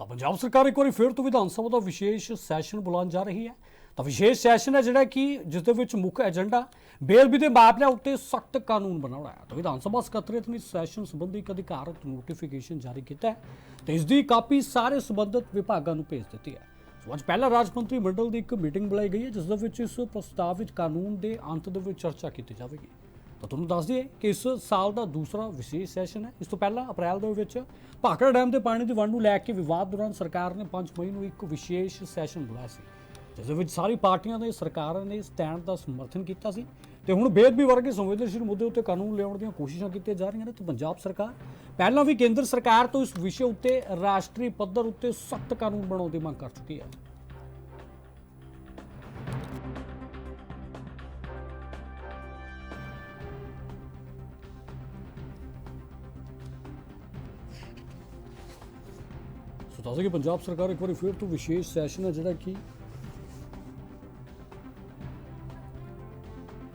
ਤਾਂ ਪੰਜਾਬ ਸਰਕਾਰ ਇੱਕ ਵਾਰੀ ਫਿਰ ਤੋਂ ਵਿਧਾਨ ਸਭਾ ਦਾ ਵਿਸ਼ੇਸ਼ ਸੈਸ਼ਨ ਬੁਲਾਉਣ ਜਾ ਰਹੀ ਹੈ। ਤਾਂ ਵਿਸ਼ੇਸ਼ ਸੈਸ਼ਨ ਹੈ ਜਿਹੜਾ ਕਿ ਜਿਸ ਦੇ ਵਿੱਚ ਮੁੱਖ ਏਜੰਡਾ ਬੇਅਦਬੀ ਦੇ ਮਾਮਲਿਆਂ ਉੱਤੇ ਸਖਤ ਕਾਨੂੰਨ ਬਣਾਉਣਾ ਹੈ। ਤਾਂ ਵਿਧਾਨ ਸਭਾ ਸਕੱਤਰੇਤ ਨੇ ਸੈਸ਼ਨ ਸੰਬੰਧੀ ਇੱਕ ਅਧਿਕਾਰਤ ਨੋਟੀਫਿਕੇਸ਼ਨ ਜਾਰੀ ਕੀਤਾ ਹੈ ਤੇ ਇਸ ਦੀ ਕਾਪੀ ਸਾਰੇ ਸੰਬੰਧਿਤ ਵਿਭਾਗਾਂ ਨੂੰ ਭੇਜ ਦਿੱਤੀ ਹੈ। ਸੋ ਅੱਜ ਪਹਿਲਾ ਰਾਜ ਮੰਤਰੀ ਮੰਡਲ ਦੀ ਇੱਕ ਮੀਟਿੰਗ ਬੁਲਾਈ ਗਈ ਹੈ, ਜਿਸ ਦੇ ਵਿੱਚ ਇਸ ਪ੍ਰਸਤਾਵਿਤ ਕਾਨੂੰਨ ਦੇ ਅੰਤ ਦੇ ਵਿੱਚ ਚਰਚਾ ਕੀਤੀ ਜਾਵੇਗੀ। ਤਾਂ ਤੁਹਾਨੂੰ ਦੱਸ ਦਈਏ ਕਿ ਇਸ ਸਾਲ ਦਾ ਦੂਸਰਾ ਵਿਸ਼ੇਸ਼ ਸੈਸ਼ਨ ਹੈ। ਇਸ ਤੋਂ ਪਹਿਲਾਂ ਅਪ੍ਰੈਲ ਦੇ ਵਿੱਚ ਭਾਖੜਾ ਡੈਮ ਦੇ ਪਾਣੀ ਦੀ ਵੰਡ ਨੂੰ ਲੈ ਕੇ ਵਿਵਾਦ ਦੌਰਾਨ ਸਰਕਾਰ ਨੇ 5 ਮਈ ਨੂੰ ਇੱਕ ਵਿਸ਼ੇਸ਼ ਸੈਸ਼ਨ ਬੁਲਾਇਆ ਸੀ, ਜਿਸ ਵਿੱਚ ਸਾਰੀ ਪਾਰਟੀਆਂ ਨੇ ਸਰਕਾਰਾਂ ਨੇ ਸਟੈਂਡ ਦਾ ਸਮਰਥਨ ਕੀਤਾ ਸੀ। ਤੇ ਹੁਣ ਬੇਅਦਬੀ ਵਰਗੇ ਸੰਵੇਦਨਸ਼ੀਲ ਮੁੱਦੇ ਉੱਤੇ ਕਾਨੂੰਨ ਲਿਆਉਣ ਦੀਆਂ ਕੋਸ਼ਿਸ਼ਾਂ ਕੀਤੀਆਂ ਜਾ ਰਹੀਆਂ ਨੇ ਤੇ ਪੰਜਾਬ ਸਰਕਾਰ, ਪਹਿਲਾਂ ਵੀ ਕੇਂਦਰ ਸਰਕਾਰ ਤੋਂ ਇਸ ਵਿਸ਼ੇ ਉੱਤੇ ਰਾਸ਼ਟਰੀ ਪੱਧਰ ਉੱਤੇ ਸਖਤ ਕਾਨੂੰਨ ਬਣਾਉਣ ਦੀ ਮੰਗ ਕਰ ਚੁੱਕੀ ਹੈ। ਸੋ ਦੱਸ ਕਿ ਪੰਜਾਬ ਸਰਕਾਰ ਇੱਕ ਵਾਰੀ ਫਿਰ ਤੋਂ ਵਿਸ਼ੇਸ਼ ਸੈਸ਼ਨ ਹੈ ਜਿਹੜਾ ਕਿ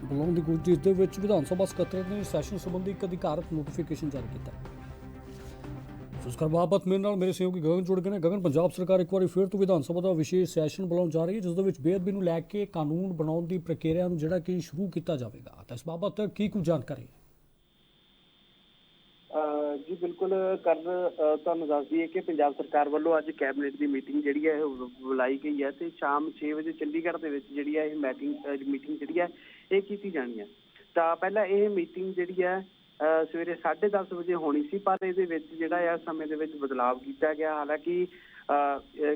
ਬੁਲਾਉਣ ਦੀ ਕੋਸ਼ਿਸ਼ ਦੇ ਵਿੱਚ ਵਿਧਾਨ ਸਭਾ ਸਕੱਤਰ ਨੇ ਸੈਸ਼ਨ ਸੰਬੰਧੀ ਇੱਕ ਅਧਿਕਾਰਤ ਨੋਟੀਫਿਕੇਸ਼ਨ ਜਾਰੀ ਕੀਤਾ। ਹੈ ਸੋ ਬਾਬਤ ਮੇਰੇ ਨਾਲ ਮੇਰੇ ਸਹਿਯੋਗੀ ਗਗਨ ਜੁੜ ਗਏ ਨੇ। ਗਗਨ, ਪੰਜਾਬ ਸਰਕਾਰ ਇੱਕ ਵਾਰੀ ਫਿਰ ਤੋਂ ਵਿਧਾਨ ਸਭਾ ਦਾ ਵਿਸ਼ੇਸ਼ ਸੈਸ਼ਨ ਬੁਲਾਉਣ ਜਾ ਰਹੀ ਹੈ, ਜਿਸ ਦੇ ਵਿੱਚ ਬੇਅਦਬੀ ਨੂੰ ਲੈ ਕੇ ਕਾਨੂੰਨ ਬਣਾਉਣ ਦੀ ਪ੍ਰਕਿਰਿਆ ਨੂੰ ਜਿਹੜਾ ਕਿ ਸ਼ੁਰੂ ਕੀਤਾ ਜਾਵੇਗਾ। ਤਾਂ ਇਸ ਬਾਬਤ ਕੀ ਕੁਝ ਜਾਣਕਾਰੀ? ਹੈ ਜੀ ਬਿਲਕੁਲ ਕੱਲ ਤੁਹਾਨੂੰ ਦੱਸ ਦਈਏ ਕਿ ਪੰਜਾਬ ਸਰਕਾਰ ਵੱਲੋਂ ਅੱਜ ਕੈਬਨਿਟ ਦੀ ਮੀਟਿੰਗ ਜਿਹੜੀ ਹੈ ਉਹ ਬੁਲਾਈ ਗਈ ਹੈ ਤੇ ਸ਼ਾਮ 6 ਵਜੇ ਚੰਡੀਗੜ੍ਹ ਦੇ ਵਿੱਚ ਜਿਹੜੀ ਹੈ ਇਹ ਮੀਟਿੰਗ ਮੀਟਿੰਗ ਜਿਹੜੀ ਹੈ ਇਹ ਕੀਤੀ ਜਾਣੀ ਹੈ। ਤਾਂ ਪਹਿਲਾਂ ਇਹ ਮੀਟਿੰਗ ਜਿਹੜੀ ਹੈ ਅਹ ਸਵੇਰੇ 10:30 ਵਜੇ ਹੋਣੀ ਸੀ ਪਰ ਇਹਦੇ ਵਿੱਚ ਜਿਹੜਾ ਆ ਸਮੇਂ ਦੇ ਵਿੱਚ ਬਦਲਾਵ ਕੀਤਾ ਗਿਆ। ਹਾਲਾਂਕਿ ਅਹ,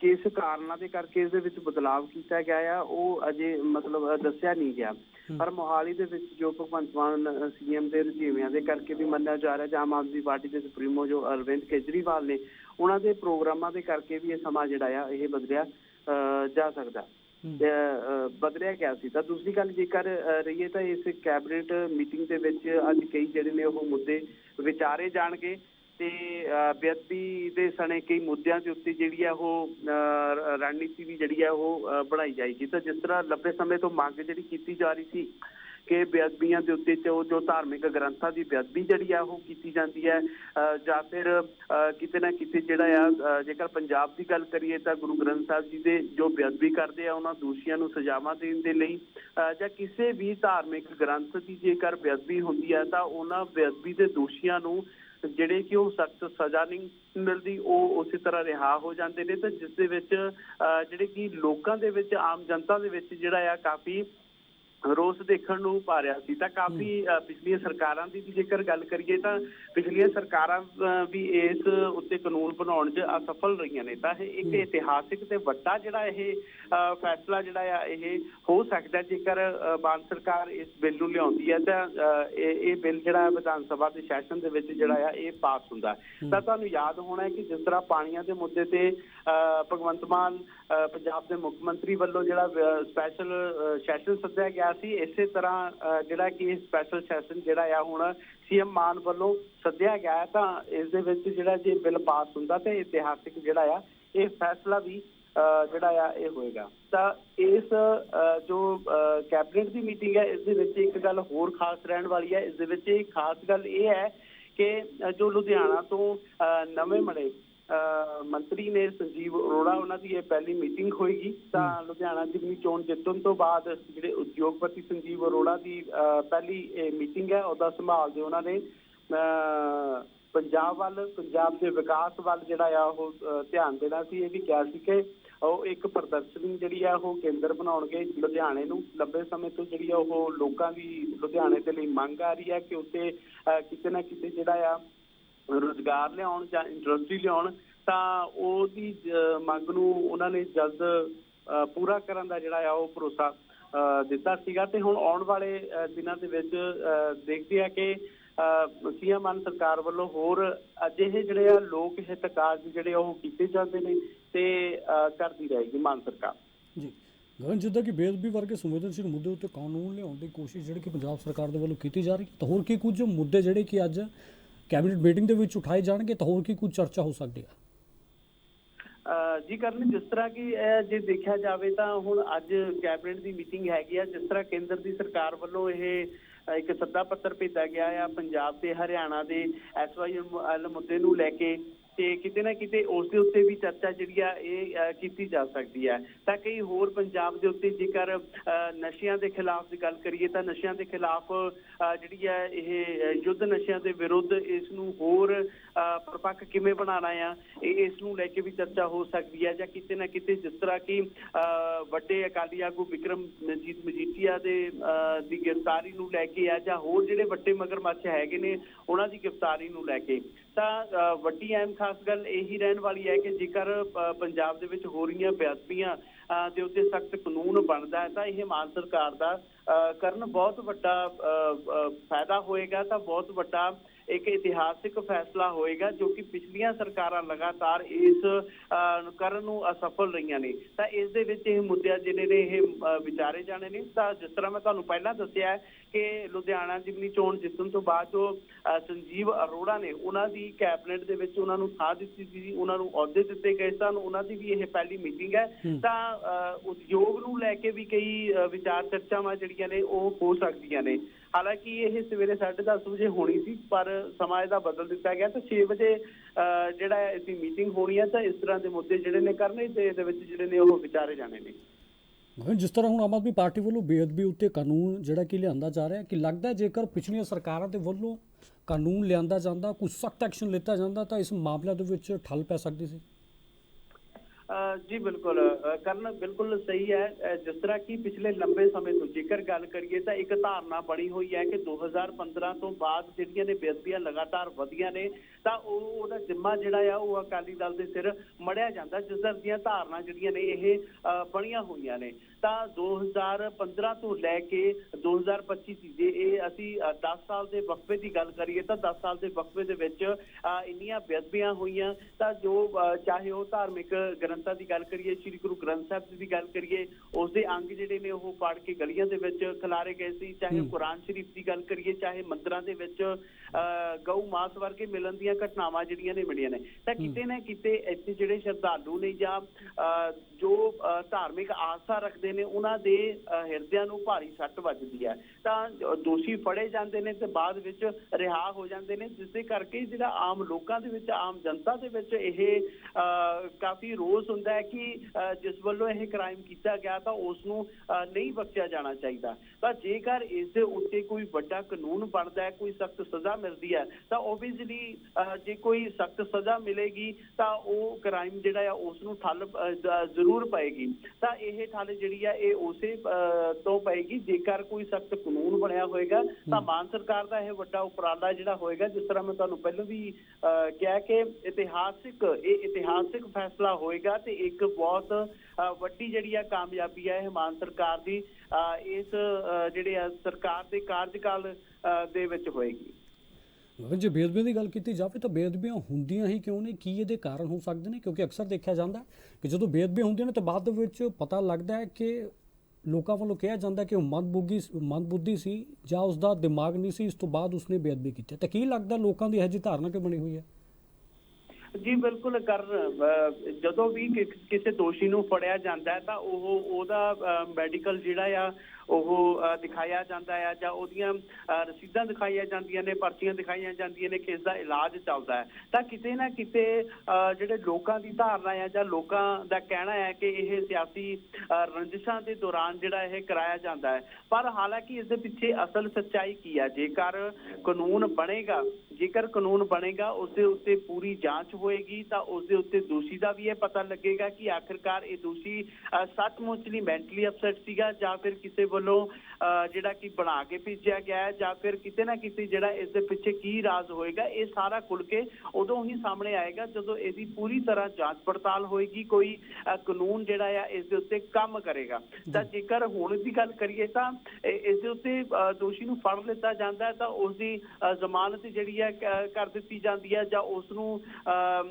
ਕਿਸ ਕਾਰਨਾਂ ਦੇ ਕਰਕੇ ਇਸ ਦੇ ਵਿੱਚ ਬਦਲਾਵ ਕੀਤਾ ਗਿਆ ਆ ਉਹ ਅਜੇ ਮਤਲਬ ਦੱਸਿਆ ਨਹੀਂ ਗਿਆ। ਪਰ ਮੋਹਾਲੀ ਦੇ ਵਿੱਚ ਜੋ ਭਗਵੰਤ ਮਾਨ ਸੀਐਮ ਦੇ ਰੁਝੇਵਿਆਂ ਦੇ ਕਰਕੇ ਵੀ ਮੰਨਿਆ ਜਾ ਰਿਹਾ ਜਾਂ ਆਮ ਆਦਮੀ ਪਾਰਟੀ ਦੇ ਸੁਪਰੀਮੋ ਜੋ ਅਰਵਿੰਦ ਕੇਜਰੀਵਾਲ ਨੇ ਉਹਨਾਂ ਦੇ ਪ੍ਰੋਗਰਾਮਾਂ ਦੇ ਕਰਕੇ ਵੀ ਇਹ ਸਮਾਂ ਜਿਹੜਾ ਆ ਇਹ ਬਦਲਿਆ ਜਾ ਸਕਦਾ। ਬਦਲਿਆ ਗਿਆ ਸੀ? ਤਾਂ ਦੂਸਰੀ ਗੱਲ ਜੇਕਰ ਰਹੀਏ ਤਾਂ ਇਸ ਕੈਬਨਿਟ ਮੀਟਿੰਗ ਦੇ ਵਿੱਚ ਅੱਜ ਕਈ ਜਿਹੜੇ ਨੇ ਉਹ ਮੁੱਦੇ ਵਿਚਾਰੇ ਜਾਣਗੇ ਤੇ ਬੇਅਦਬੀ ਦੇ ਸਣੇ ਕਈ ਮੁੱਦਿਆਂ ਦੇ ਉੱਤੇ ਜਿਹੜੀ ਆ ਉਹ ਰਣਨੀਤੀ ਵੀ ਜਿਹੜੀ ਹੈ ਉਹ ਬਣਾਈ ਜਾਏਗੀ। ਤਾਂ ਜਿਸ ਤਰ੍ਹਾਂ ਲੰਬੇ ਸਮੇਂ ਤੋਂ ਮੰਗ ਜਿਹੜੀ ਕੀਤੀ ਜਾ ਰਹੀ ਸੀ ਕਿ ਬੇਅਦਬੀਆਂ ਦੇ ਉੱਤੇ ਜੋ ਜੋ ਧਾਰਮਿਕ ਗ੍ਰੰਥਾਂ ਦੀ ਬੇਅਦਬੀ ਜਿਹੜੀ ਆ ਉਹ ਕੀਤੀ ਜਾਂਦੀ ਹੈ ਜਾਂ ਫਿਰ ਕਿਤੇ ਨਾ ਕਿਤੇ ਜਿਹੜਾ ਆ ਜੇਕਰ ਪੰਜਾਬ ਦੀ ਗੱਲ ਕਰੀਏ ਤਾਂ ਗੁਰੂ ਗ੍ਰੰਥ ਸਾਹਿਬ ਜੀ ਦੇ ਜੋ ਬੇਅਦਬੀ ਕਰਦੇ ਆ ਉਹਨਾਂ ਦੋਸ਼ੀਆਂ ਨੂੰ ਸਜ਼ਾਵਾਂ ਦੇਣ ਦੇ ਲਈ ਅਹ, ਜਾਂ ਕਿਸੇ ਵੀ ਧਾਰਮਿਕ ਗ੍ਰੰਥ ਦੀ ਜੇਕਰ ਬੇਅਦਬੀ ਹੁੰਦੀ ਹੈ ਤਾਂ ਉਹਨਾਂ ਬੇਅਦਬੀ ਦੇ ਦੋਸ਼ੀਆਂ ਨੂੰ ਜਿਹੜੇ ਕਿ ਉਹ ਸਖਤ ਸਜ਼ਾ ਨਹੀਂ ਮਿਲਦੀ ਉਹ ਉਸੇ ਤਰ੍ਹਾਂ ਰਿਹਾ ਹੋ ਜਾਂਦੇ ਨੇ ਤੇ ਜਿਸ ਦੇ ਵਿੱਚ ਅਹ, ਜਿਹੜੇ ਕਿ ਲੋਕਾਂ ਦੇ ਵਿੱਚ ਆਮ ਜਨਤਾ ਦੇ ਵਿੱਚ ਜਿਹੜਾ ਆ ਕਾਫੀ ਰੋਸ ਦੇਖਣ ਨੂੰ ਪਾ ਰਿਹਾ ਸੀ ਤਾਂ ਕਾਫੀ ਪਿਛਲੀਆਂ ਸਰਕਾਰਾਂ ਦੀ ਵੀ ਜੇਕਰ ਗੱਲ ਕਰੀਏ ਤਾਂ ਪਿਛਲੀਆਂ ਸਰਕਾਰਾਂ ਵੀ ਇਸ ਉੱਤੇ ਕਾਨੂੰਨ ਬਣਾਉਣ 'ਚ ਅਸਫਲ ਰਹੀਆਂ ਨੇ ਤਾਂ ਇਹ ਇੱਕ ਇਤਿਹਾਸਿਕ ਤੇ ਵੱਡਾ ਜਿਹੜਾ ਇਹ ਫੈਸਲਾ ਜਿਹੜਾ ਆ ਇਹ ਹੋ ਸਕਦਾ ਜੇਕਰ ਮਾਨ ਸਰਕਾਰ ਇਸ ਬਿੱਲ ਨੂੰ ਲਿਆਉਂਦੀ ਹੈ ਤਾਂ ਇਹ ਇਹ ਬਿੱਲ ਜਿਹੜਾ ਹੈ ਵਿਧਾਨ ਸਭਾ ਦੇ ਸੈਸ਼ਨ ਦੇ ਵਿੱਚ ਜਿਹੜਾ ਆ ਇਹ ਪਾਸ ਹੁੰਦਾ। ਤਾਂ ਤੁਹਾਨੂੰ ਯਾਦ ਹੋਣਾ ਹੈ ਕਿ ਜਿਸ ਤਰ੍ਹਾਂ ਪਾਣੀਆਂ ਦੇ ਮੁੱਦੇ ਤੇ ਭਗਵੰਤ ਮਾਨ ਪੰਜਾਬ ਦੇ ਮੁੱਖ ਮੰਤਰੀ ਵੱਲੋਂ ਜਿਹੜਾ ਸਪੈਸ਼ਲ ਸੈਸ਼ਨ ਸੱਦਿਆ ਗਿਆ ਸੀ ਇਸੇ ਤਰ੍ਹਾਂ ਜਿਹੜਾ ਕਿ ਸਪੈਸ਼ਲ ਸੈਸ਼ਨ ਜਿਹੜਾ ਆ ਹੁਣ ਸੀਐਮ ਮਾਨ ਵੱਲੋਂ ਸੱਦਿਆ ਗਿਆ ਤਾਂ ਇਸ ਦੇ ਵਿੱਚ ਜਿਹੜਾ ਜੇ ਬਿੱਲ ਪਾਸ ਹੁੰਦਾ ਤੇ ਇਤਿਹਾਸਿਕ ਜਿਹੜਾ ਆ ਇਹ ਫੈਸਲਾ ਵੀ ਅ, ਜਿਹੜਾ ਆ ਇਹ ਹੋਏਗਾ। ਤਾਂ ਇਸ ਜੋ ਅ, ਕੈਬਨਿਟ ਦੀ ਮੀਟਿੰਗ ਹੈ ਇਸ ਦੇ ਵਿੱਚ ਇੱਕ ਗੱਲ ਹੋਰ ਖਾਸ ਰਹਿਣ ਵਾਲੀ ਹੈ। ਇਸ ਦੇ ਵਿੱਚ ਖਾਸ ਗੱਲ ਇਹ ਹੈ ਕਿ ਜੋ ਲੁਧਿਆਣਾ ਤੋਂ ਅ, ਨਵੇਂ ਬਣੇ ਮੰਤਰੀ ਨੇ ਸੰਜੀਵ ਅਰੋੜਾ ਉਹਨਾਂ ਦੀ ਇਹ ਪਹਿਲੀ ਮੀਟਿੰਗ ਹੋਏਗੀ ਤਾਂ ਲੁਧਿਆਣਾ ਜ਼ਿਮਨੀ ਚੋਣ ਜਿੱਤਣ ਤੋਂ ਬਾਅਦ ਜਿਹੜੇ ਉਦਯੋਗਪਤੀ ਸੰਜੀਵ ਅਰੋੜਾ ਦੀ ਪਹਿਲੀ ਇਹ ਮੀਟਿੰਗ ਹੈ ਉਹਦਾ ਸੰਭਾਲਦੇ ਉਹਨਾਂ ਨੇ ਪੰਜਾਬ ਵੱਲ ਪੰਜਾਬ ਦੇ ਵਿਕਾਸ ਵੱਲ ਜਿਹੜਾ ਆ ਉਹ ਧਿਆਨ ਦੇਣਾ ਸੀ ਇਹ ਵੀ ਕਿਹਾ ਸੀ ਕਿ ਉਹ ਇੱਕ ਪ੍ਰਦਰਸ਼ਨੀ ਜਿਹੜੀ ਆ ਉਹ ਕੇਂਦਰ ਬਣਾਉਣਗੇ ਲੁਧਿਆਣੇ ਨੂੰ। ਲੰਬੇ ਸਮੇਂ ਤੋਂ ਜਿਹੜੀ ਆ ਉਹ ਲੋਕਾਂ ਦੀ ਲੁਧਿਆਣੇ ਦੇ ਲਈ ਮੰਗ ਆ ਰਹੀ ਹੈ ਕਿ ਉੱਥੇ ਅ, ਕਿਤੇ ਨਾ ਕਿਤੇ ਜਿਹੜਾ ਆ ਰੋਜ਼ਗਾਰ ਲਿਆਉਣ ਜਾਂ ਇੰਡਸਟਰੀ ਲਿਆਉਣ, ਤਾਂ ਉਹਦੀ ਮੰਗ ਨੂੰ ਉਹਨਾਂ ਨੇ ਜਲਦ ਪੂਰਾ ਕਰਨ ਦਾ ਜਿਹੜਾ ਆ, ਉਹ ਭਰੋਸਾ ਦਿੱਤਾ ਸੀਗਾ। ਤੇ ਹੁਣ ਆਉਣ ਵਾਲੇ ਦਿਨਾਂ ਦੇ ਵਿੱਚ ਦੇਖਦੇ ਆ ਕਿ ਸੀਐਮ ਮਾਨ ਸਰਕਾਰ ਵੱਲੋਂ ਹੋਰ ਅਜਿਹੇ ਜਿਹੜੇ ਆ ਲੋਕ ਹਿੱਤ ਕਾਰਜ ਜਿਹੜੇ ਆ, ਉਹ ਕੀਤੇ ਜਾਂਦੇ ਨੇ ਤੇ ਕਰਦੀ ਰਹੇਗੀ ਮਾਨ ਸਰਕਾਰ। ਜੀ। ਗਗਨ, ਜਿੱਦਾਂ ਕਿ ਬੇਅਦਬੀ ਵਰਗੇ ਸੰਵੇਦਨਸ਼ੀਲ ਮੁੱਦੇ ਉੱਤੇ ਕਾਨੂੰਨ ਲਿਆਉਣ ਦੀ ਕੋਸ਼ਿਸ਼ ਜਿਹੜੀ ਕਿ ਪੰਜਾਬ ਸਰਕਾਰ ਦੇ ਵੱਲੋਂ ਕੀਤੀ ਜਾ ਰਹੀ ਹੈ, ਤਾਂ ਹੋਰ ਕੀ ਕੁਝ ਮੁੱਦੇ ਜਿਹੜੇ ਕਿ ਅੱਜ ਕੈਬਨਿਟ ਮੀਟਿੰਗ ਦੇ ਵਿੱਚ ਉਠਾਏ ਜਾਣਗੇ ਤਾਂ ਹੋਰ ਕੀ ਕੁਝ ਚਰਚਾ ਹੋ ਸਕਦੀ ਹੈ? ਜੀ ਕਰਨ, ਜਿਸ ਤਰ੍ਹਾਂ ਕਿ ਇਹ ਜੇ ਦੇਖਿਆ ਜਾਵੇ ਤਾਂ ਹੁਣ ਅੱਜ ਕੈਬਨਿਟ ਦੀ ਮੀਟਿੰਗ ਹੈਗੀ ਆ, ਜਿਸ ਤਰ੍ਹਾਂ ਕੇਂਦਰ ਦੀ ਸਰਕਾਰ ਵੱਲੋਂ ਇਹ ਇੱਕ ਸੱਦਾ ਪੱਤਰ ਭੇਜਿਆ ਗਿਆ ਆ ਪੰਜਾਬ ਤੇ, ਹਰਿਆਣਾ ਦੇ ਐਸਵਾਈਐਲ ਮੁੱਦੇ ਨੂੰ ਲੈ ਕੇ। ਤੇ ਕਿਤੇ ਨਾ ਕਿਤੇ ਉਸ ਦੇ ਉੱਤੇ ਵੀ ਚਰਚਾ ਜਿਹੜੀ ਆ ਇਹ ਕੀਤੀ ਜਾ ਸਕਦੀ ਹੈ। ਤਾਂ ਕਈ ਹੋਰ ਪੰਜਾਬ ਦੇ ਉੱਤੇ ਜੇਕਰ ਅ, ਨਸ਼ਿਆਂ ਦੇ ਖਿਲਾਫ ਦੀ ਗੱਲ ਕਰੀਏ ਤਾਂ ਨਸ਼ਿਆਂ ਦੇ ਖਿਲਾਫ ਅ, ਜਿਹੜੀ ਹੈ ਇਹ ਯੁੱਧ ਨਸ਼ਿਆਂ ਦੇ ਵਿਰੁੱਧ ਇਸ ਨੂੰ ਹੋਰ ਅ, ਪ੍ਰਪੱਖ ਕਿਵੇਂ ਬਣਾਉਣਾ ਆ ਇਹ ਇਸ ਨੂੰ ਲੈ ਕੇ ਵੀ ਚਰਚਾ ਹੋ ਸਕਦੀ ਹੈ ਜਾਂ ਕਿਤੇ ਨਾ ਕਿਤੇ ਜਿਸ ਤਰ੍ਹਾਂ ਕਿ ਅ, ਵੱਡੇ ਅਕਾਲੀ ਆਗੂ ਵਿਕਰਮਜੀਤ ਮਜੀਠੀਆ ਦੇ ਅ, ਦੀ ਗ੍ਰਿਫਤਾਰੀ ਨੂੰ ਲੈ ਕੇ ਆ ਜਾਂ ਹੋਰ ਜਿਹੜੇ ਵੱਡੇ ਮਗਰਮੱਛ ਹੈਗੇ ਨੇ ਉਹਨਾਂ ਦੀ ਗ੍ਰਿਫਤਾਰੀ ਨੂੰ ਲੈ ਕੇ। ਤਾਂ ਵੱਡੀ ਅਹਿਮ ਖਾਸ ਗੱਲ ਇਹੀ ਰਹਿਣ ਵਾਲੀ ਹੈ ਕਿ ਜੇਕਰ ਅ, ਪੰਜਾਬ ਦੇ ਵਿੱਚ ਹੋ ਰਹੀਆਂ ਬੇਅਦਬੀਆਂ ਅ, ਦੇ ਉੱਤੇ ਸਖਤ ਕਾਨੂੰਨ ਬਣਦਾ ਹੈ ਤਾਂ ਇਹ ਮਾਨ ਸਰਕਾਰ ਦਾ ਅ, ਕਰਨ ਬਹੁਤ ਵੱਡਾ ਅ, ਫਾਇਦਾ ਹੋਏਗਾ ਤਾਂ ਬਹੁਤ ਵੱਡਾ ਇੱਕ ਇਤਿਹਾਸਿਕ ਫੈਸਲਾ ਹੋਏਗਾ ਜੋ ਕਿ ਪਿਛਲੀਆਂ ਸਰਕਾਰਾਂ ਲਗਾਤਾਰ ਇਸ ਕਰਨ ਨੂੰ ਅਸਫਲ ਰਹੀਆਂ ਨੇ। ਤਾਂ ਇਸ ਦੇ ਵਿੱਚ ਇਹ ਮੁੱਦੇ ਜਿਹੜੇ ਨੇ ਇਹ ਵਿਚਾਰੇ ਜਾਣੇ ਨੇ। ਤਾਂ ਜਿਸ ਤਰ੍ਹਾਂ ਮੈਂ ਤੁਹਾਨੂੰ ਪਹਿਲਾਂ ਦੱਸਿਆ ਕਿ ਲੁਧਿਆਣਾ ਜ਼ਿਮਨੀ ਚੋਣ ਜਿੱਤਣ ਤੋਂ ਬਾਅਦ ਜੋ ਸੰਜੀਵ ਅਰੋੜਾ ਨੇ ਉਹਨਾਂ ਦੀ ਕੈਬਨਿਟ ਦੇ ਵਿੱਚ ਉਹਨਾਂ ਨੂੰ ਥਾਂ ਦਿੱਤੀ ਸੀ ਉਹਨਾਂ ਨੂੰ ਅਹੁਦੇ ਦਿੱਤੇ ਗਏ ਸਨ ਉਹਨਾਂ ਦੀ ਵੀ ਇਹ ਪਹਿਲੀ ਮੀਟਿੰਗ ਹੈ। ਤਾਂ ਉਦਯੋਗ ਨੂੰ ਲੈ ਕੇ ਵੀ ਕਈ ਵਿਚਾਰ ਚਰਚਾਵਾਂ ਜਿਹੜੀਆਂ ਨੇ ਉਹ ਹੋ ਸਕਦੀਆਂ ਨੇ। ਹਾਲਾਂਕਿ ਇਹ ਸਵੇਰੇ 10:30 ਵਜੇ ਹੋਣੀ ਸੀ, ਪਰ ਸਮਾਂ ਇਹਦਾ ਬਦਲ ਦਿੱਤਾ ਗਿਆ ਤਾਂ 6 ਵਜੇ ਜਿਹੜਾ ਹੈ ਮੀਟਿੰਗ ਹੋਣੀ ਹੈ ਤਾਂ ਇਸ ਤਰ੍ਹਾਂ ਦੇ ਮੁੱਦੇ ਜਿਹੜੇ ਨੇ ਕਰਨੇ ਤੇ ਇਹਦੇ ਵਿੱਚ ਜਿਹੜੇ ਨੇ ਉਹ ਵਿਚਾਰੇ ਜਾਣੇ ਨੇ। ਹੁਣ ਜਿਸ ਤਰ੍ਹਾਂ ਹੁਣ ਆਮ ਆਦਮੀ ਪਾਰਟੀ ਵੱਲੋਂ ਬੇਅਦਬੀ ਉੱਤੇ ਕਾਨੂੰਨ ਜਿਹੜਾ ਕਿ ਲਿਆਂਦਾ ਜਾ ਰਿਹਾ ਕਿ ਲੱਗਦਾ ਜੇਕਰ ਪਿਛਲੀਆਂ ਸਰਕਾਰਾਂ ਦੇ ਵੱਲੋਂ ਕਾਨੂੰਨ ਲਿਆਂਦਾ ਜਾਂਦਾ ਕੁਝ ਸਖਤ ਐਕਸ਼ਨ ਲਿੱਤਾ ਜਾਂਦਾ ਤਾਂ ਇਸ ਮਾਮਲੇ ਦੇ ਵਿੱਚ ਠੱਲ ਪੈ ਸਕਦੀ ਸੀ? ਜੀ ਬਿਲਕੁਲ ਕਰਨ ਬਿਲਕੁਲ ਸਹੀ ਹੈ। ਜਿਸ ਤਰ੍ਹਾਂ ਕਿ ਪਿਛਲੇ ਲੰਬੇ ਸਮੇਂ ਤੋਂ ਜੇਕਰ ਗੱਲ ਕਰੀਏ ਤਾਂ ਇੱਕ ਧਾਰਨਾ ਬਣੀ ਹੋਈ ਹੈ ਕਿ 2015 ਤੋਂ ਬਾਅਦ ਜਿਹੜੀਆਂ ਨੇ ਬੇਅਦਬੀਆਂ ਲਗਾਤਾਰ ਵਧੀਆਂ ਨੇ ਤਾਂ ਉਹ ਉਹਦਾ ਜ਼ਿੰਮਾ ਜਿਹੜਾ ਆ ਉਹ ਅਕਾਲੀ ਦਲ ਦੇ ਸਿਰ ਮੜਿਆ ਜਾਂਦਾ ਜਿਸ ਦੀਆਂ ਧਾਰਨਾ ਜਿਹੜੀਆਂ ਨੇ ਇਹ ਬਣੀਆਂ ਹੋਈਆਂ ਨੇ। ਤਾਂ 2015 ਤੋਂ ਲੈ ਕੇ 2025 ਸੀ ਜੇ ਇਹ ਅਸੀਂ ਅ, 10 ਸਾਲ ਦੇ ਵਕਫੇ ਦੀ ਗੱਲ ਕਰੀਏ ਤਾਂ 10 ਸਾਲ ਦੇ ਵਕਫੇ ਦੇ ਵਿੱਚ ਇੰਨੀਆਂ ਬੇਅਦਬੀਆਂ ਹੋਈਆਂ। ਤਾਂ ਜੋ ਚਾਹੇ ਉਹ ਧਾਰਮਿਕ ਗ੍ਰੰਥਾਂ ਦੀ ਗੱਲ ਕਰੀਏ ਸ੍ਰੀ ਗੁਰੂ ਗ੍ਰੰਥ ਸਾਹਿਬ ਜੀ ਦੀ ਗੱਲ ਕਰੀਏ ਉਸ ਦੇ ਅੰਗ ਜਿਹੜੇ ਨੇ ਉਹ ਪਾੜ ਕੇ ਗਲੀਆਂ ਦੇ ਵਿੱਚ ਖਿਲਾਰੇ ਗਏ ਸੀ। ਚਾਹੇ। ਕੁਰਾਨ ਸ਼ਰੀਫ ਦੀ ਗੱਲ ਕਰੀਏ ਚਾਹੇ ਮੰਦਰਾਂ ਦੇ ਵਿੱਚ ਗਊ ਮਾਸ ਵਰਗੇ ਮਿਲਣ ਦੀਆਂ ਘਟਨਾਵਾਂ ਜਿਹੜੀਆਂ ਨੇ ਮਿਲੀਆਂ ਨੇ। ਤਾਂ ਕਿਤੇ ਨਾ ਕਿਤੇ ਇੱਥੇ ਜਿਹੜੇ ਸ਼ਰਧਾਲੂ ਨੇ ਜਾਂ ਜੋ ਧਾਰਮਿਕ ਆਸਥਾ ਰੱਖਦੇ ਨੇ ਉਹਨਾਂ ਦੇ ਹਿਰਦਿਆਂ ਨੂੰ ਭਾਰੀ ਸੱਟ ਵੱਜਦੀ ਹੈ। ਤਾਂ ਦੋਸ਼ੀ ਫੜੇ ਜਾਂਦੇ ਨੇ ਤੇ ਬਾਅਦ ਵਿੱਚ ਰਿਹਾ ਹੋ ਜਾਂਦੇ ਨੇ ਜਿਸ ਦੇ ਕਰਕੇ ਜਿਹੜਾ ਆਮ ਲੋਕਾਂ ਦੇ ਵਿੱਚ ਆਮ ਜਨਤਾ ਦੇ ਵਿੱਚ ਇਹ ਅ, ਕਾਫੀ ਰੋਸ ਹੁੰਦਾ ਹੈ ਕਿ ਜਿਸ ਵੱਲੋਂ ਇਹ ਕ੍ਰਾਈਮ ਕੀਤਾ ਗਿਆ ਤਾਂ ਉਸ ਨੂੰ ਨਹੀਂ ਬਖਸ਼ਿਆ ਜਾਣਾ ਚਾਹੀਦਾ। ਤਾਂ ਜੇਕਰ ਇਸ ਦੇ ਉੱਤੇ ਕੋਈ ਵੱਡਾ ਕਾਨੂੰਨ ਬਣਦਾ ਹੈ ਕੋਈ ਸਖਤ ਸਜ਼ਾ ਮਿਲਦੀ ਹੈ ਤਾਂ ਓਬਵੀਅਸਲੀ ਜੇ ਕੋਈ ਸਖਤ ਸਜ਼ਾ ਮਿਲੇਗੀ ਤਾਂ ਉਹ ਕ੍ਰਾਈਮ ਜਿਹੜਾ ਆ ਉਸ ਨੂੰ ਠੱਲ ਜ਼ਰੂਰ ਪਏਗੀ। ਤਾਂ ਇਹ ਠੱਲ ਜਿਹੜੀ ਆ ਇਹ ਉਸੇ ਅ, ਤੋਂ ਪਏਗੀ ਜੇਕਰ ਕੋਈ ਸਖਤ ਕਾਨੂੰਨ ਬਣਿਆ ਹੋਏਗਾ ਤਾਂ ਮਾਨ ਸਰਕਾਰ ਦਾ ਇਹ ਵੱਡਾ ਉਪਰਾਲਾ ਜਿਹੜਾ ਹੋਏਗਾ ਜਿਸ ਤਰ੍ਹਾਂ ਮੈਂ ਤੁਹਾਨੂੰ ਪਹਿਲਾਂ ਵੀ ਕਿਹਾ ਕਿ ਇਤਿਹਾਸਿਕ ਇਹ ਇਤਿਹਾਸਿਕ ਫੈਸਲਾ ਹੋਏਗਾ ਤੇ ਇੱਕ ਬਹੁਤ ਵੱਡੀ ਜਿਹੜੀ ਆ ਕਾਮਯਾਬੀ ਹੈ ਇਹ ਮਾਨ ਸਰਕਾਰ ਦੀ ਇਸ ਜਿਹੜੇ ਆ ਸਰਕਾਰ ਦੇ ਕਾਰਜਕਾਲ ਦੇ ਵਿੱਚ ਹੋਏਗੀ। ਅਗਰ ਜੇ ਬੇਅਦਬੀ ਦੀ ਗੱਲ ਕੀਤੀ ਜਾਵੇ ਤਾਂ ਬੇਅਦਬੀਆਂ ਹੁੰਦੀਆਂ ਹੀ ਕਿਉਂ ਨੇ ਕੀ ਇਹਦੇ ਕਾਰਨ ਹੋ ਸਕਦੇ ਨੇ? ਕਿਉਂਕਿ ਅਕਸਰ ਦੇਖਿਆ ਜਾਂਦਾ ਕਿ ਜਦੋਂ ਬੇਅਦਬੀਆਂ ਹੁੰਦੀਆਂ ਨੇ ਤਾਂ ਬਾਅਦ ਵਿੱਚ ਪਤਾ ਲੱਗਦਾ ਹੈ ਕਿ ਲੋਕਾਂ ਵੱਲੋਂ ਕਿਹਾ ਜਾਂਦਾ ਕਿ ਉਹ ਮੰਦਬੁੱਧੀ ਮੰਦਬੁੱਧੀ ਸੀ ਜਾਂ ਉਸ ਦਾ ਦਿਮਾਗ ਨਹੀਂ ਸੀ, ਇਸ ਤੋਂ ਬਾਅਦ ਉਸਨੇ ਬੇਅਦਬੀ ਕੀਤੀ ਤਾਂ ਕੀ ਲੱਗਦਾ ਲੋਕਾਂ ਦੀ ਇਹੋ ਜਿਹੀ ਧਾਰਨਾ ਕਿ ਬਣੀ ਹੋਈ ਹੈ? ਜੀ, ਬਿਲਕੁਲ ਕਰ ਜਦੋਂ ਵੀ ਕਿਸੇ ਦੋਸ਼ੀ ਨੂੰ ਫੜਿਆ ਜਾਂਦਾ ਹੈ ਤਾਂ ਉਹ, ਉਹਦਾ ਮੈਡੀਕਲ ਜਿਹੜਾ ਆ ਉਹ ਦਿਖਾਇਆ ਜਾਂਦਾ ਹੈ ਜਾਂ ਉਹਦੀਆਂ ਰਸੀਦਾਂ ਦਿਖਾਈਆਂ ਜਾਂਦੀਆਂ ਨੇ ਪਰਚੀਆਂ ਦਿਖਾਈਆਂ ਜਾਂਦੀਆਂ ਨੇ ਕਿ ਇਸ ਦਾ ਇਲਾਜ ਚੱਲਦਾ ਹੈ। ਤਾਂ ਕਿਤੇ ਨਾ ਕਿਤੇ ਅਹ, ਜਿਹੜੇ ਲੋਕਾਂ ਦੀ ਧਾਰਨਾ ਹੈ ਜਾਂ ਲੋਕਾਂ ਦਾ ਕਹਿਣਾ ਹੈ ਕਿ ਇਹ ਸਿਆਸੀ ਰੰਜਿਸ਼ਾਂ ਦੇ ਦੌਰਾਨ ਜਿਹੜਾ ਇਹ ਕਰਾਇਆ ਜਾਂਦਾ ਹੈ ਪਰ ਹਾਲਾਂਕਿ ਇਸ ਦੇ ਪਿੱਛੇ ਅਸਲ ਸੱਚਾਈ ਕੀ ਹੈ ਜੇਕਰ ਕਾਨੂੰਨ ਬਣੇਗਾ ਜੇਕਰ ਕਾਨੂੰਨ ਬਣੇਗਾ ਉਸ ਦੇ ਉੱਤੇ ਪੂਰੀ ਜਾਂਚ ਹੋਏਗੀ ਤਾਂ ਉਸ ਦੇ ਉੱਤੇ ਦੋਸ਼ੀ ਦਾ ਵੀ ਇਹ ਪਤਾ ਲੱਗੇਗਾ ਕਿ ਆਖਿਰਕਾਰ ਇਹ ਦੋਸ਼ੀ ਅਹ, ਸੱਚਮੁੱਚ ਲਈ ਮੈਂਟਲੀ ਅਪਸੈਟ ਸੀਗਾ ਜਾਂ ਫਿਰ ਕਿਸੇ ਵੱਲੋਂ ਜਿਹੜਾ ਕਿ ਬਣਾ ਕੇ ਭੇਜਿਆ ਗਿਆ ਹੈ ਜਾਂ ਫਿਰ ਕਿਤੇ ਨਾ ਕਿਤੇ ਜਿਹੜਾ ਇਸ ਦੇ ਪਿੱਛੇ ਕੀ ਰਾਜ਼ ਹੋਏਗਾ ਇਹ ਸਾਰਾ ਖੁੱਲ ਕੇ ਉਦੋਂ ਹੀ ਸਾਹਮਣੇ ਆਏਗਾ ਜਦੋਂ ਇਹਦੀ ਪੂਰੀ ਤਰ੍ਹਾਂ ਜਾਂਚ ਪੜਤਾਲ ਹੋਏਗੀ ਕੋਈ ਕਾਨੂੰਨ ਜਿਹੜਾ ਆ ਇਸ ਦੇ ਉੱਤੇ ਕੰਮ ਕਰੇਗਾ। ਤਾਂ ਜੇਕਰ ਹੁਣ ਦੀ ਗੱਲ ਕਰੀਏ ਤਾਂ ਇਸ ਦੇ ਉੱਤੇ ਦੋਸ਼ੀ ਨੂੰ ਫੜ ਲਿੱਤਾ ਜਾਂਦਾ ਤਾਂ ਉਸ ਦੀ ਜ਼ਮਾਨਤ ਜਿਹੜੀ ਹੈ ਕਰ ਦਿੱਤੀ ਜਾਂਦੀ ਹੈ ਜਾਂ ਉਸ ਨੂੰ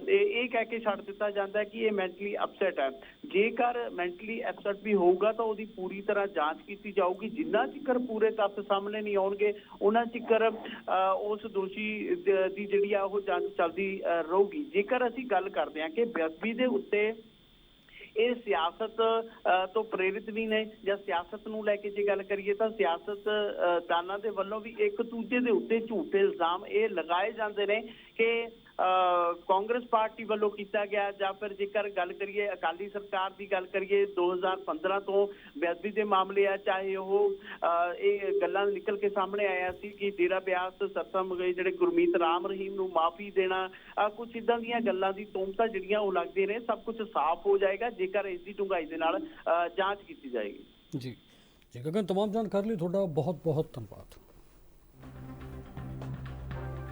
ਇਹ ਕਹਿ ਕੇ ਛੱਡ ਦਿੱਤਾ ਜਾਂਦਾ ਕਿ ਇਹ ਮੈਂਟਲੀ ਅਪਸੈਟ ਹੈ। ਜੇਕਰ ਮੈਂਟਲੀ ਅਪਸੈਟ ਵੀ ਹੋਊਗਾ ਤਾਂ ਉਹਦੀ ਪੂਰੀ ਤਰ੍ਹਾਂ ਜਾਂਚ ਕੀਤੀ ਜਾਊਗੀ ਜਿੰਨਾ ਚਿਕਰ ਪੂਰੇ ਤੱਥ ਸਾਹਮਣੇ ਨਹੀਂ ਆਉਣਗੇ ਉਹਨਾਂ ਚਿਕਰ ਉਸ ਦੋਸ਼ੀ ਦੀ ਜਿਹੜੀ ਆ ਉਹ ਜਾਂਚ ਚੱਲਦੀ ਰਹੂਗੀ। ਜੇਕਰ ਅਸੀਂ ਗੱਲ ਕਰਦੇ ਹਾਂ ਕਿ ਬੇਅਦਬੀ ਦੇ ਉੱਤੇ ਇਹ ਸਿਆਸਤ ਅ, ਤੋਂ ਪ੍ਰੇਰਿਤ ਵੀ ਨੇ ਜਾਂ ਸਿਆਸਤ ਨੂੰ ਲੈ ਕੇ ਜੇ ਗੱਲ ਕਰੀਏ ਤਾਂ ਸਿਆਸਤ ਅ, ਦਾਨਾਂ ਦੇ ਵੱਲੋਂ ਵੀ ਇੱਕ ਦੂਜੇ ਦੇ ਉੱਤੇ ਝੂਠੇ ਇਲਜ਼ਾਮ ਇਹ ਲਗਾਏ ਜਾਂਦੇ ਨੇ ਕਿ ਕਾਂਗਰਸ ਪਾਰਟੀ ਵੱਲੋਂ ਕੀਤਾ ਗਿਆ ਜਾਂ ਫਿਰ ਜੇਕਰ ਗੱਲ ਕਰੀਏ ਅਕਾਲੀ ਸਰਕਾਰ ਦੀ ਗੱਲ ਕਰੀਏ 2015 ਤੋਂ ਬੇਅਦਬੀ ਦੇ ਮਾਮਲੇ ਆ, ਚਾਹੇ ਉਹ ਇਹ ਗੱਲਾਂ ਨਿਕਲ ਕੇ ਸਾਹਮਣੇ ਆਇਆ ਸੀ ਕਿ ਡੇਰਾ ਬਿਆਸ, ਸਰਸਾ ਮਗਈ ਜਿਹੜੇ ਗੁਰਮੀਤ ਰਾਮ ਰਹੀਮ ਨੂੰ ਮਾਫੀ ਦੇਣਾ ਕੁਝ ਇਦਾਂ ਦੀਆਂ ਗੱਲਾਂ ਦੀ ਤੋਮਤਾਂ ਜਿਹੜੀਆਂ ਉਹ ਲੱਗਦੇ ਨੇ, ਸਭ ਕੁਝ ਸਾਫ਼ ਹੋ ਜਾਏਗਾ ਜੇਕਰ ਇਸ ਦੀ ਡੂੰਘਾਈ ਦੇ ਨਾਲ ਜਾਂਚ ਕੀਤੀ ਜਾਏਗੀ। ਜੀ। ਜੀ ਗਗਨ, ਤਮਾਮ ਜਾਣਕਾਰੀ ਲਈ ਤੁਹਾਡਾ ਬਹੁਤ ਬਹੁਤ ਧੰਨਵਾਦ।